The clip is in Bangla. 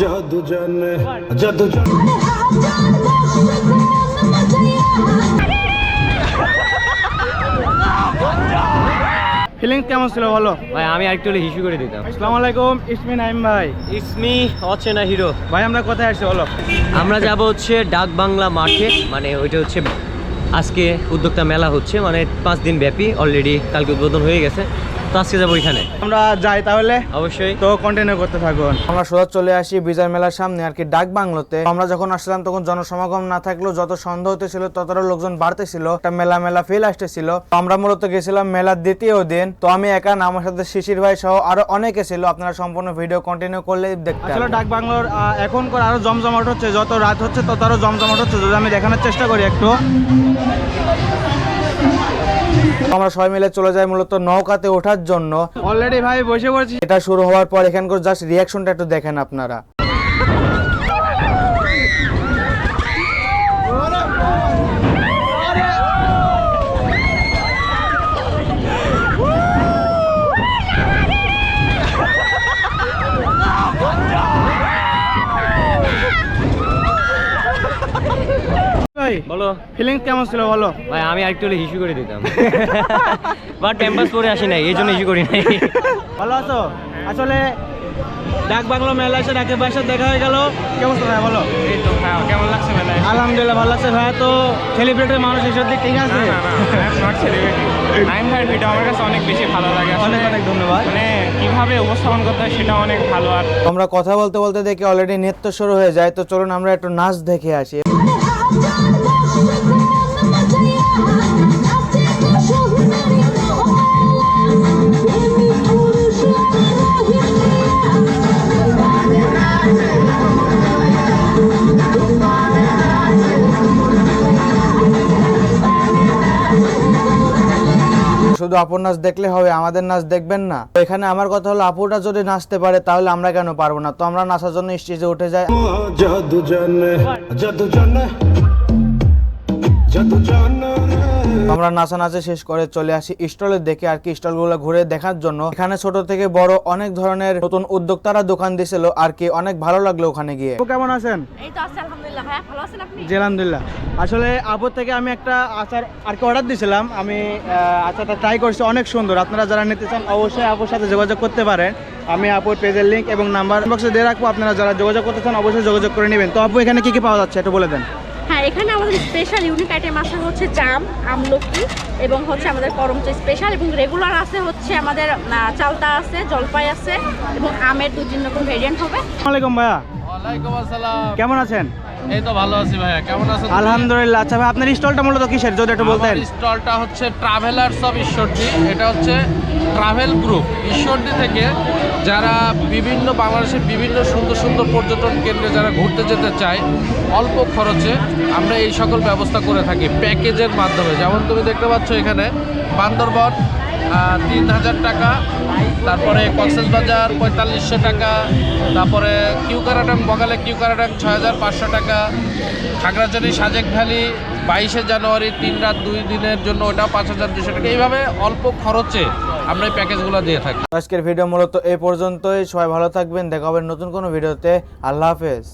জাদু জানে জাদু জানে ফিলিংস কেমন ছিল বলো? ভাই আমি আরেকটু হলে হিসু করে দিতাম। আসসালামু আলাইকুম ইসমি নাইম ভাই। ইসমি অচেনা হিরো ভাই আমরা কোথায় আসছি বলো? আমরা যাব হচ্ছে ডাক বাংলা মাঠে মানে ওইটা হচ্ছে আজকে উদ্যোক্তা মেলা হচ্ছে মানে পাঁচ দিন ব্যাপী অলরেডি কালকে উদ্বোধন হয়ে গেছে। তো আজকে যাব ওইখানে আমরা যাই তাহলে? অবশ্যই। তো কন্টিনিউ করতে থাকুন। আমরা সোজা চলে আসি বিজয় মেলার সামনে আর কি ডাক বাংলোতে। আমরা যখন আসলাম তখন জনসমাগম না থাকলেও যত সন্ধ্যা হতেছিল ততটা লোকজন বাড়তেছিল একটা মেলা মেলা ফিল আসতেছিল। তো আমরা মূলত গেছিলাম মেলার দ্বিতীয় দিন। তো আমি একা না আমার সাথে শিশির ভাই সহ আরও অনেকে ছিল। আপনারা সম্পূর্ণ ভিডিও কন্টিনিউ করলে দেখতে আসলে ডাক বাংলোর এখনকার আরও জমজমাট হচ্ছে যত রাত হচ্ছে তত আরও জমজমাট হচ্ছে। যদি আমি দেখানোর চেষ্টা করি একটু। আমরা সবাই মিলে চলে যাই মূলত নৌকাতে ওঠার জন্য। অলরেডি ভাই বসে পড়ছি। এটা শুরু হওয়ার পর এখানকার জাস্ট রিয়াকশনটা একটু দেখেন আপনারা। ভাই বলো। ফিলিংস কেমন ছিল বলো? ভাই আমি আরেকটু হলে হিসু করে দিতাম। বাট ক্যাম্পাস পরে আসি নাই এই জন্য হিসু করি নাই। ভালো আছো? আসলে ডাক বাংলো মেলা এসে ডাকে বাসার দেখা হয়ে গেল। কেমন ভাই বলো? এই তো ভাই কেমন লাগছে মেলায়? আলহামদুলিল্লাহ ভালো লাগছে ভাই তো সেলিব্রিটির মানুষ এসব দিক ঠিক আছে? নট সেলিব্রিটি আইম ভাইয়ের ভিডিও আমার কাছে অনেক বেশি ভালো লাগে অনেক অনেক ধন্যবাদ। মানে কীভাবে উপস্থাপন করতে হয় সেটা অনেক ভালো আর আমরা কথা বলতে বলতে দেখি অলরেডি নৃত্য শুরু হয়ে যায় তো চলুন আমরা একটু নাচ দেখে আসি। শুধু আপুর নাচ দেখলে হবে, আমাদের নাচ দেখবেন না। এখানে আমার কথা হলো, আপুটা যদি নাচতে পারে, তাহলে আমরা কেন পারব না? তো আমরা নাচার জন্য স্টেজে উঠে যাই। জাদু জানে জাদু জানে জাদু আমরা নাচানাচি শেষ করে চলে আসি স্টলে দেখে আর কি স্টলগুলো ঘুরে দেখার জন্য। এখানে ছোট থেকে বড় অনেক ধরনের নতুন উদ্যোক্তারা দোকান দিয়েছিল আর কি অনেক ভালো লাগল ওখানে গিয়ে। কেমন আছেন? এই তো আছে আলহামদুলিল্লাহ। ভাইয়া ভালো আছেন আপনি? জি আলহামদুলিল্লাহ। আসলে আপুর থেকে আমি একটা আচার আর কি অর্ডার দিয়েছিলাম আমি আচারটা ট্রাই করছি অনেক সুন্দর। আপনারা যারা নিতে চান অবশ্যই আপুর সাথে যোগাযোগ করতে পারেন। আমি আপুর পেজের লিঙ্ক এবং নাম্বার বক্সে দিয়ে রাখব। আপনারা যারা যোগাযোগ করতে চান অবশ্যই যোগাযোগ করে নেবেন। তো আপু এখানে কি কি পাওয়া যাচ্ছে একটু বলে দেন। হ্যাঁ এখানে আমাদের স্পেশাল ইউনিক আইটেম আছে হচ্ছে জাম আমলকি এবং হচ্ছে আমাদের করমচা স্পেশাল এবং রেগুলার আছে হচ্ছে আমাদের আহ, চালতা আছে জলপাই আছে এবং আমের দু তিন রকম ভেরিয়েন্ট হবে। আসসালামাইকুম ভাইয়া। ওয়ালাইকুম আসসালাম। কেমন আছেন? এই তো ভালো আছি ভাইয়া কেমন আছেন আলহামদুলিল্লাহ আচ্ছা ভাই আপনার স্টলটা মূলত কিসের? যদি একটু বলতেন। স্টলটা হচ্ছে ট্রাভেলার্স অফ ঈশ্বরদী। এটা হচ্ছে ট্রাভেল গ্রুপ ঈশ্বরদী থেকে যারা বিভিন্ন বাংলাদেশের বিভিন্ন সুন্দর সুন্দর পর্যটন কেন্দ্রে যারা ঘুরতে যেতে চায় অল্প খরচে আমরা এই সকল ব্যবস্থা করে থাকি প্যাকেজের মাধ্যমে। যেমন তুমি দেখতে পাচ্ছ এখানে বান্দরবন তিন হাজার টাকা, তারপরে কক্সবাজার পঁয়তাল্লিশশো টাকা, তারপরে কিউকারাটাং বগালে কিউকারাটাং ছয় হাজার পাঁচশো টাকা, খাগড়াছড়ি সাজেক ভ্যালি বাইশে জানুয়ারি তিন রাত দুই দিনের জন্য ওটা পাঁচ হাজার দুশো টাকা। এইভাবে অল্প খরচে আমরা এই প্যাকেজগুলো দিয়ে থাকি। আজকের ভিডিও মূলত এই পর্যন্তই। সবাই ভালো থাকবেন। দেখা হবে নতুন কোনো ভিডিওতে। আল্লাহ হাফেজ।